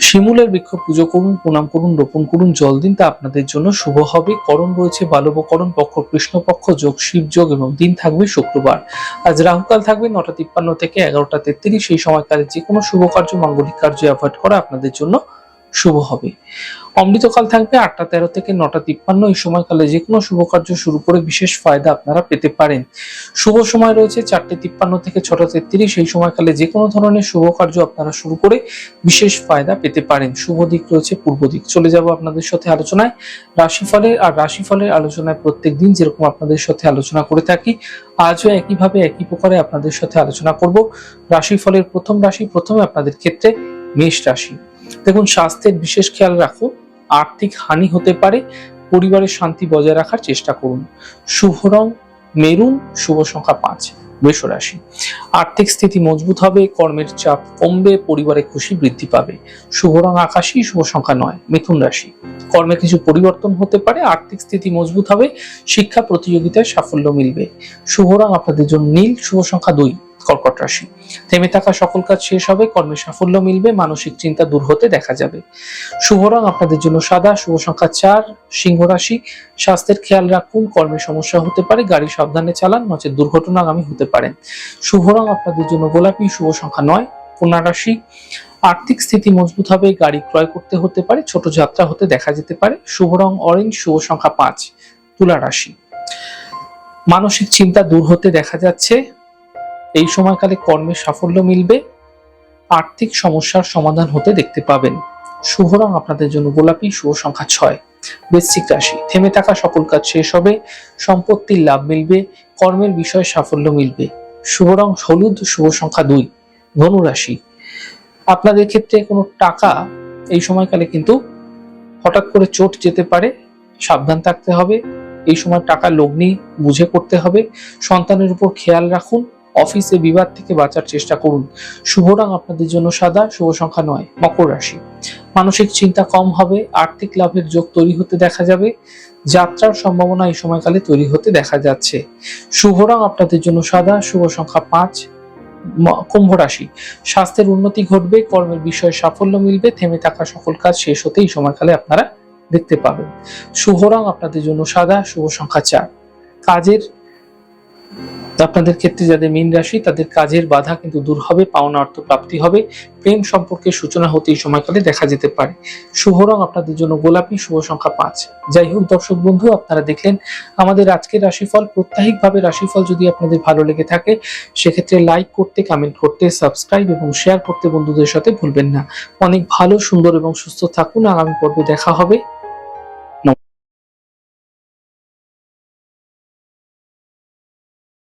শিমুলের বৃক্ষ পুজো করুন, প্রণাম করুন, রোপণ করুন, জল দিন, তা আপনাদের জন্য শুভ হবে। করণ রয়েছে বালবকরণ, পক্ষ কৃষ্ণপক্ষ যোগ শিব, যোগ এবং দিন থাকবে শুক্রবার। আজ রাহুকাল থাকবে নটা তিপ্পান্ন থেকে এগারোটা তেত্রিশ। সেই সময়কালে যে কোনো শুভ কার্য, মাঙ্গলিক কার্য অ্যাভয়েড করা আপনাদের জন্য শুভ হবে। অমৃতকাল থাকবে আটটা তেরো থেকে নটা তিপ্পান্ন। এই সময়কালে যে কোনো শুভ কার্য শুরু করে বিশেষ ফায়দা আপনারা পেতে পারেন। শুভ সময় রয়েছে চারটে তিপ্পান্ন থেকে ছটা তেত্রিশ। এই সময়কালে যে কোনো ধরনের শুভ কার্য আপনারা শুরু করে বিশেষ ফায়দা পেতে পারেন। শুভ দিক রয়েছে, পূর্ব দিক। চলে যাব আপনাদের সাথে আলোচনায়। রাশিফলের আর রাশিফলের আলোচনায় প্রত্যেক দিন যেরকম আপনাদের সাথে আলোচনা করে থাকি, আজও একইভাবে একই প্রকারে আপনাদের সাথে আলোচনা করব। রাশিফলের প্রথম রাশি, প্রথমে আপনাদের ক্ষেত্রে মেষ রাশি। দেখুন, স্বাস্থ্যের বিশেষ খেয়াল রাখুন, আর্থিক হানি হতে পারে, পরিবারের শান্তি বজায় রাখার চেষ্টা করুন। শুভ রং, মেরুন, শুভ সংখ্যা পাঁচ বৃষ রাশি। আর্থিক স্থিতি মজবুত হবে, কর্মের চাপ কমবে, পরিবারে খুশি বৃদ্ধি পাবে। শুভ রং আকাশী, শুভ সংখ্যা নয়, মিথুন রাশি। কর্মে কিছু পরিবর্তন হতে পারে, আর্থিক স্থিতি মজবুত হবে, শিক্ষা প্রতিযোগিতায় সাফল্য মিলবে। শুভ রং আপনাদের জন্য নীল, শুভ সংখ্যা দুই। কর্কট রাশি। থেমে থাকা সকল কাজ শেষ হবে, কর্মে সাফল্য মিলবে, মানসিক চিন্তা দূর হতে দেখা যাবে। শুভ রং আপনাদের জন্য সাদা, শুভ সংখ্যা চার, সিংহ রাশি। স্বাস্থ্যের খেয়াল রাখুন, কর্মে সমস্যা হতে পারে, গাড়ি সাবধানে চালান, নচেত দুর্ঘটনাগামী হতে পারেন শুভ রং আপনাদের জন্য গোলাপি, শুভ সংখ্যা নয়, কন্যা রাশি। আর্থিক স্থিতি মজবুত হবে, গাড়ি ক্রয় করতে হতে পারে, ছোট যাত্রা হতে দেখা যেতে পারে। শুভ রং অরেঞ্জ, শুভ সংখ্যা পাঁচ, তুলা রাশি। মানসিক চিন্তা দূর হতে দেখা যাচ্ছে এই সময়কালে কর্মে সাফল্য মিলবে। আর্থিক সমস্যার সমাধান হতে দেখতে পাবেন। শুভ রং আপনাদের জন্য গোলাপি, শুভ সংখ্যা ছয়। বৃশ্চিক রাশি, থেমে থাকা সকল কাজ শেষ হবে। সম্পত্তির লাভ মিলবে, কর্মের বিষয়ে সাফল্য মিলবে। শুভ রং হলুদ, শুভ সংখ্যা দুই। ধনুরাশি আপনাদের ক্ষেত্রে কোনো টাকা এই সময়কালে কিন্তু হঠাৎ করে চোট যেতে পারে, সাবধান থাকতে হবে। এই সময় টাকা লগ্নি বুঝে করতে হবে। সন্তানের উপর খেয়াল রাখুন। অফিসে বিবাদ থেকে বাঁচার চেষ্টা করুন। শুভ রং আপনাদের জন্য সাদা, শুভ সংখ্যা নয়, মকর রাশি। মানসিক চিন্তা কম হবে, আর্থিক লাভের যোগ তৈরি হতে দেখা যাবে। যাত্রার সম্ভাবনা এই সময়কালে তৈরি হতে দেখা যাচ্ছে। শুভ রং আপনাদের জন্য সাদা, শুভ সংখ্যা পাঁচ কুম্ভ রাশি। স্বাস্থ্যের উন্নতি ঘটবে, কর্মের বিষয়ে সাফল্য মিলবে, থেমে থাকা সকল কাজ শেষ হতে এই সময়কালে আপনারা দেখতে পাবেন। শুভ রং আপনাদের জন্য সাদা, শুভ সংখ্যা চার। কাজের আপনাদের ক্ষেত্রে যাদের মীন রাশি, তাদের কাজের বাধা কিন্তু দূর হবে পাওনা অর্থ প্রাপ্তি হবে। প্রেম সম্পর্কের সূচনা হতে এই সময়কালে দেখা যেতে পারে। শুভ রং আপনাদের জন্য গোলাপি, শুভ সংখ্যা পাঁচ। যাই হোক দর্শক বন্ধু, আপনারা দেখলেন আমাদের আজকের রাশিফল। প্রত্যাহিকভাবে রাশিফল যদি আপনাদের ভালো লেগে থাকে, সেক্ষেত্রে লাইক করতে, কমেন্ট করতে, সাবস্ক্রাইব এবং শেয়ার করতে বন্ধুদের সাথে ভুলবেন না। অনেক ভালো, সুন্দর এবং সুস্থ থাকুন। আগামী পর্বে দেখা হবে।